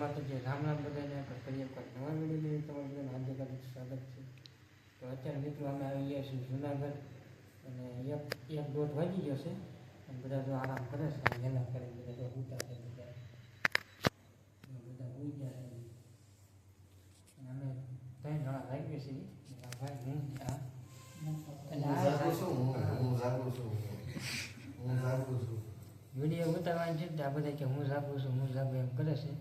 માતાજી રામ રામ બધાને આપણે કરીએ કોઈ નવા વીડિયો તમારું બધાને હાર્દિક હાર્દિક સ્વાગત છે. તો અત્યારે મિત્રો અમે આવી ગયા છીએ જુનાગઢ અને એક એક દોઢ વાગી ગયો છે અને બધા જો આરામ કરે છે વહેલા કરે બધા જો ઉતા છે બધા. બધા ઉઈ ગયા છે. અને અમે ત્રણ જણા લાગીએ છીએ. આ ભાઈ હું આ. વીડિયો ઉતારવાની છે આ બધા કે હું જાગું છું હું જાગું એમ કરે છે.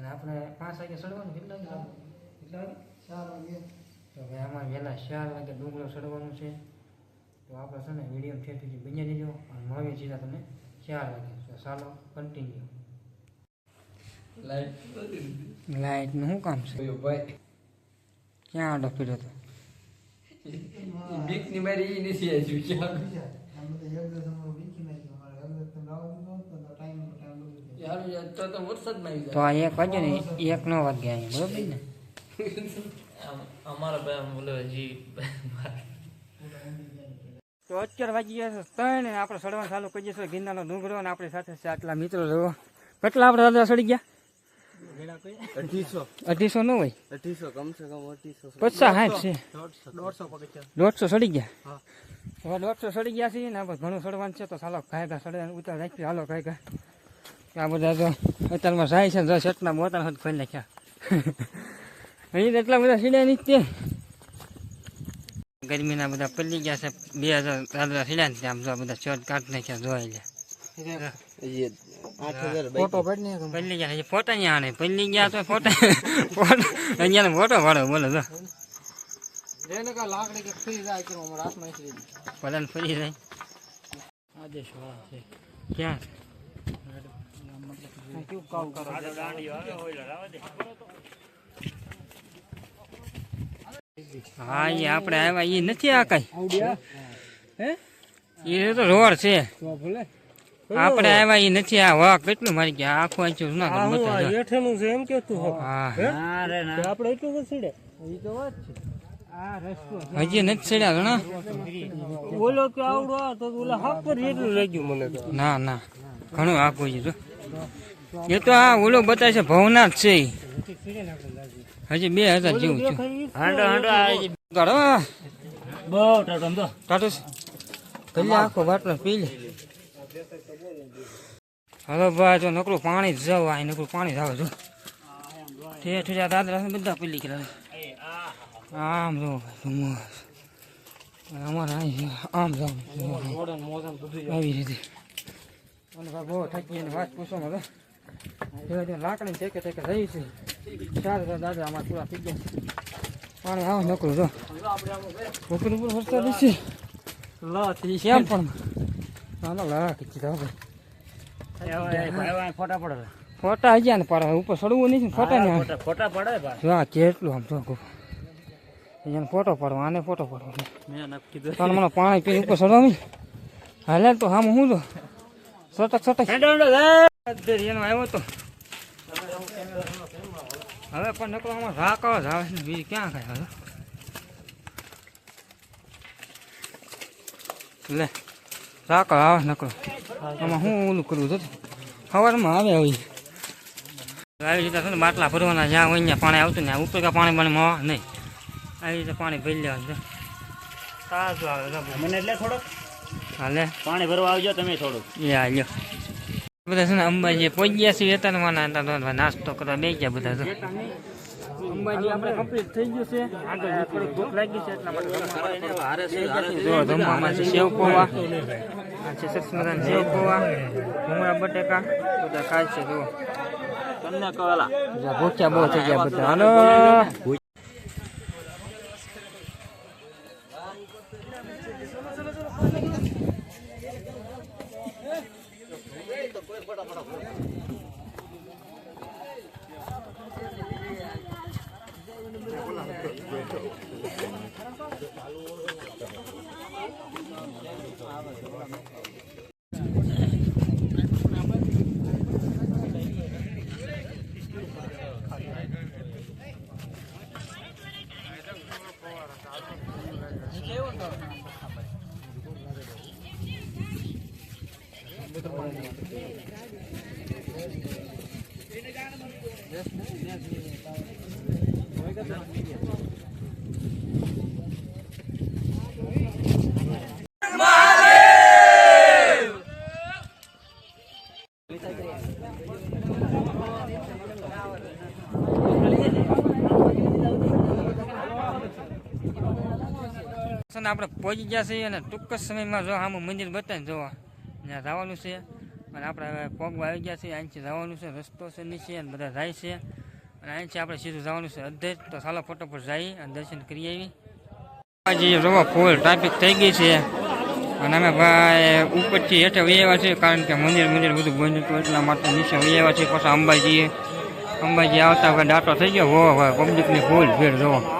અને આપણે પાંચ વાગે ચડવાનું કેટલા વાગે કેટલા વાગે? ચાર વાગે. તો ભાઈ આમાં વહેલા ચાર વાગે ડુંગળો ચડવાનું છે. તો આપણે છે ને વીડિયો ઠેર સુધી બની દેજો અને મળીએ સીધા તમે ચાર વાગે. તો ચાલો કન્ટિન્યુ લાઇટનું શું કામ છે? ભાઈ. ક્યાં આડો પીડ્યો હતો બીકની મારી નથી આવી. ક્યાં તો તો વરસાદમાં આવી તો આ એક વાગ્યો ને એક નો વાગ્યા અહીંયા બરોબર ને? અમારા ભાઈ બોલે હજી તો અત્યારે વાગી ગયા છે ત્રણ ને આપણે સડવાનું ચાલુ કરી દઈશું. ગિરનારનો ડુંગરો અને આપણી સાથે છે આટલા મિત્રો રહ્યો કેટલા આપણે દાદા સડી ગયા? અઢીસો અઢીસો ન હોય? અઢીસો કમ કમ અઢીસો પચાસ સાઠ છે. દોઢસો સડી ગયા? હવે દોઢસો સડી ગયા છે ને આપણે ઘણું સડવાનું છે તો ચાલો ખાયગા સડે ઉતાર રાખી હાલો ખાયગા આ બધા તો અત્યારમાં જાય છે દસ એટલા મોટા હાથ ખોલી નાખ્યા. અહીં એટલા બધા સીડા નહીં તે ગરમીના બધા પલ્લી ગયા છે. બે હજાર દાદા સીડા ને આમ બધા બધા શર્ટ કાઢી નાખ્યા જોઈ લે. ફોટો પલ્લી ગયા ફોટા અહીંયા આને પલ્લી ગયા તો ફોટા. ફોટો. અહીંયા ફોટો પાડો બોલો તો ફરી જાય ક્યાં? કરો હા એ આપણે આવ્યા એ નથી આ કઈ. એ તો રોડ છે. આપણે આવ્યા એ નથી આ વાહ કેટલું મારી ગયા? આખું આખું જુનાગઢ બતાવે. હેઠેનું છે એમ કેતું હા. આપણે એટલું વસીડે હજી નથી ચડ્યા ઘણા? બોલો કે આવડો આ તો ઓલા હાફ પર એટલું લાગ્યું મને ના ના. ઘણું આખું છે જો. એ તો આ ઓલો બતાવે છે ભવનાથ છે હજી બે હજાર જેવું છે હાંડો હાંડો બહુ આખો બાટલો પી લે. હવે ભાઈ જો નકરું પાણી જ જાવ આ નકરું પાણી જાવ જો. ઠેઠ ઠેઠ દાદરા બધા પેલી કરે આમ જો અમારે અહીં આમ જાવ આવી રીતે. અને બહુ થાકી વાત પૂછો ધીમે લાકડી ટેકે ટેકે રહી છે. ચાર હજાર દાદા આમાં પૂરા થઈ ગયા. પાણી આવ નકરું જો. ઉપર ઉપર વરસાદ છે. કેમ પણ? ના ના લા કીધી ભાઈ ફોટા પડે ફોટા હજી ને પાડે. ઉપર સડવું નહીં ફોટા ને ફોટા પડે હા કેટલું આમ જો એને ફોટો પાડવા આને ફોટો પાડવા મેં પણ મને પાણી પી ઉપર ચડવા હાલે તો હામ હું તો સટક સટક એનો આવ્યો તો. હવે પણ નકરો આમાં રાક જ આવે ને બીજું ક્યાં ખાય હવે? લે રાક આવે નકળો આમાં હું ઓલું કરવું તો? સવારમાં આવે આવી આવી રીતે છે ને બાટલા ભરવાના જ્યાં હોય ત્યાં પાણી આવતું ને ઉપર કાંઈ પાણી પાણી મળવા નહીં. આવી રીતે પાણી ભરી લેવાનું તાજું આવે મને એટલે થોડોક. હાલે પાણી ભરવા આવજો તમે થોડુંક. એ હાલ્યો બધા છે ને અંબાજી પહોંચ્યા છીએ વેતનવાના હતા તો નાસ્તો કરવા બે ગયા બધા તો. અંબાજી આપણે કમ્પ્લીટ થઈ ગયું છે. આગળ જે ભૂખ લાગી છે એટલા માટે જો જમવામાં છે સેવ પૌવા. આ છે સરસ મજાના સેવ પૌવા ભૂંગળા બટેકા બધા ખાય છે જો તમને કહેલા ભૂખ્યા બહુ થઈ ગયા બધા. હાલો. Yes, yes, yes. આપણે પહોંચી ગયા છીએ અને ટૂંક જ સમયમાં જો આમ મંદિર બતાવીને જોવા. ત્યાં જવાનું છે. અને આપણે હવે પગમાં આવી ગયા છીએ, અહીંથી જવાનું છે, રસ્તો છે, નીચે અને બધા જાય છે. અને અહીંથી આપણે સીધું જવાનું છે અધ્ધર તો સાલો ફટોફટ જઈએ અને દર્શન કરી આવી હજી જોવો ફૂલ ટ્રાફિક થઈ ગઈ છે. અને અમે ભાઈ ઉપરથી હેઠે વહી આવ્યા છીએ, કારણ કે મંદિર મંદિર બધું બંધ હતું, એટલા માટે નીચે વહી આવ્યા છીએ. પાછા અંબાજીએ, અંબાજી આવતા હવે દાંટો થઈ ગયો. હો હવે પબ્લિકની ફૂલ ભીડ, જોવો.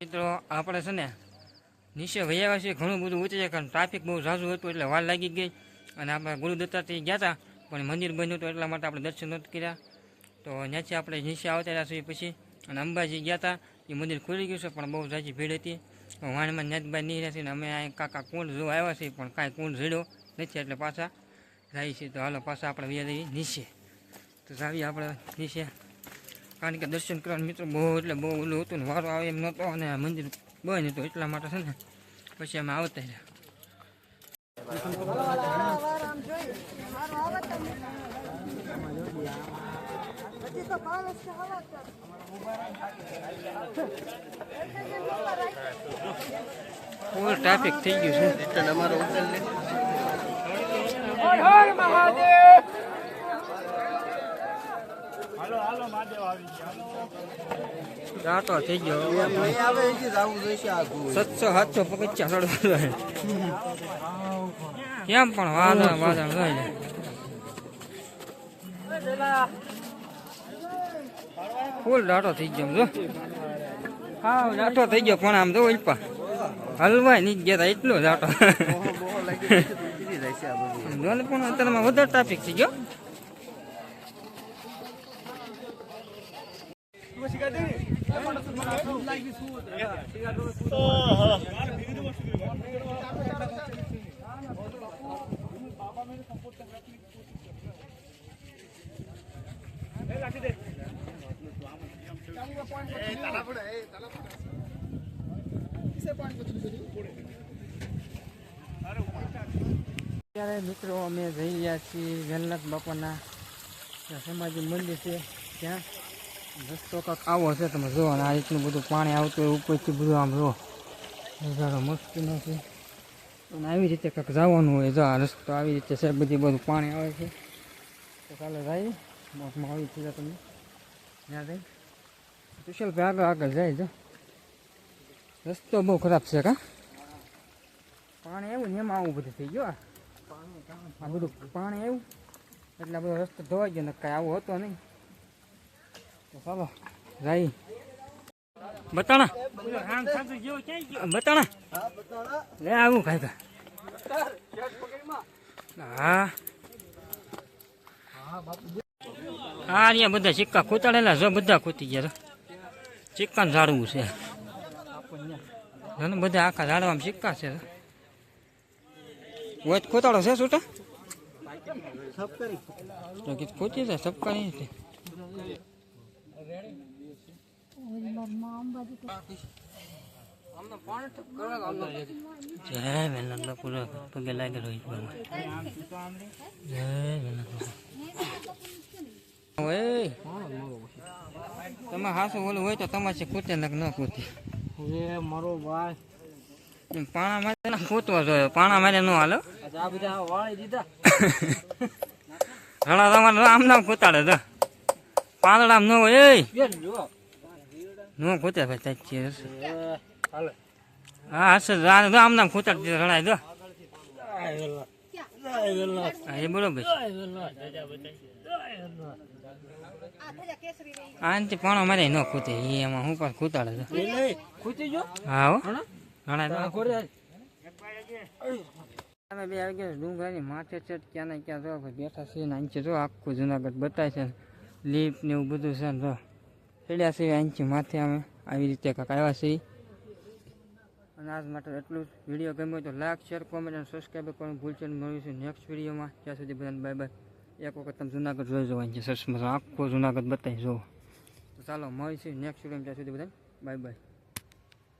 મિત્રો, આપણે છે ને નીચે વૈયા છીએ, ઘણું બધું છે કારણ ટ્રાફિક બહુ ઝાઝું હતું, એટલે વાર લાગી ગઈ. અને આપણે ગુરુદત્તાથી ગયા હતા પણ મંદિર બન્યું હતું એટલા માટે આપણે દર્શન નહોતું કર્યા. તો ત્યાંથી આપણે નીચે આવતા રહ્યા પછી, અને અંબાજી ગયા હતા એ મંદિર ખુલી ગયું છે, પણ બહુ ઝાઝી ભીડ હતી. વાણમાં ન્યાજબાઈ નહીં રહેતી ને અમે અહીં કાકા કુંડ જોવા આવ્યા છીએ, પણ કાંઈ કુંડ જડ્યો નથી, એટલે પાછા જાય છે. તો હાલો, પાછા આપણે વ્યા જઈએ તો આપણે નીચે. કારણ કે દર્શન કરવાનું મિત્રો બહુ એટલે બહુ ઓલું હતું ને વારો આવે એમ નહોતો અને આ મંદિર બંધ હતું એટલા માટે છે ને પછી અમે આવતા રહ્યા. ફૂલ ટ્રાફિક થઈ ગયું છે. રાતો થઈ ગયો. સત્સો સાતસો પગથિયા ચડવા કેમ પણ વાદળ વાદળ લઈ ફૂલ ડાટો થઈ ગયો જો. હા ડાટો થઈ ગયો પણ આમ જો ઉલ્પા. હલવાય નહીં ગયા તા એટલો ડાટો જોને પણ અત્યારમાં વધારે ટ્રાફિક થઈ ગયો. અત્યારે મિત્રો અમે જઈ રહ્યા છીએ વેલનાથ બાપાના સમાજી મંદિર છે ત્યાં. રસ્તો કાંક આવો છે, તમે જુઓ અને આ રીતનું બધું પાણી આવતું હોય, ઉપરથી બધું આમ જુઓ. નજારો મસ્ત નથી અને આવી રીતે કાંક જવાનું હોય, જો આ રસ્તો આવી રીતે છે, બધી બધું પાણી આવે છે. તો કાલે જાય મોટમાં આવી છે તમે. ત્યાં જઈ સ્પેશિયલ ભાઈ આગળ આગળ જાય, જો. રસ્તો બહુ ખરાબ છે, કા? પાણી આવ્યું ને એમાં આવું બધું થઈ ગયું, આ. બધું પાણી આવ્યું એટલે બધો રસ્તો ધોવાઈ ગયો ને, કાંઈ આવું હતો નહીં. જાય બતાણા બતાણા લે, આવું ખાય હા. હા, અહીંયા બધા સિક્કા ખોતાડેલા જો બધા ખોતી ગયા સિક્કા ઝાડવું છે. બધા આખા ઝાડવામાં સિક્કા છે. વચ ખોતાડો છે, છૂટા? ખોતી છે છે. જય વેલનાથ પૂરા પગે લાગેલો જય ઓય તમે હાસુ ઓલું હોય તો તમારે કૂતે ને ન કૂતે એ મારો ભાઈ પાણા મારે ના જોઈએ પાણા મારે ન હાલો આ બધા વાળી દીધા ઘણા તમારે આમ નામ કૂતાડે તો. પાંદડા ન હોય ન ખૂટે ભાઈ સાચી હશે એ હાલે. આમ નામ ખૂતાડી રણાય દો હા એ બરોબર. આનથી પણ મારે ન ખૂતે એ એમાં હું પણ ખૂતાડે છે જો. હા હો. અમે બે આવી ગયા ડુંગરાની માથે છે ક્યાં ને ક્યાં જો બેઠા છે ને અહીંથી જો આખું જુનાગઢ બતાય છે. લીપ ને એવું બધું છે ને ચડ્યા છે અહીંથી માથે અમે. આવી રીતે કાંક આવ્યા છીએ. અને આજ માટે એટલું જ. વીડિયો ગમ્યો તો લાઈક, શેર કોમેન્ટ અને સબસ્ક્રાઈબ કરવાનું ભૂલશો નહીં. મળીશું નેક્સ્ટ વિડીયોમાં ત્યાં સુધી બધાને બાય બાય એક વખત તમે જુનાગઢ જોઈ જવાની છે સરસ મજા આખો જુનાગઢ બતાવી જુઓ. તો ચાલો મળીશું નેક્સ્ટ વીડિયો ત્યાં સુધી બધાને બાય બાય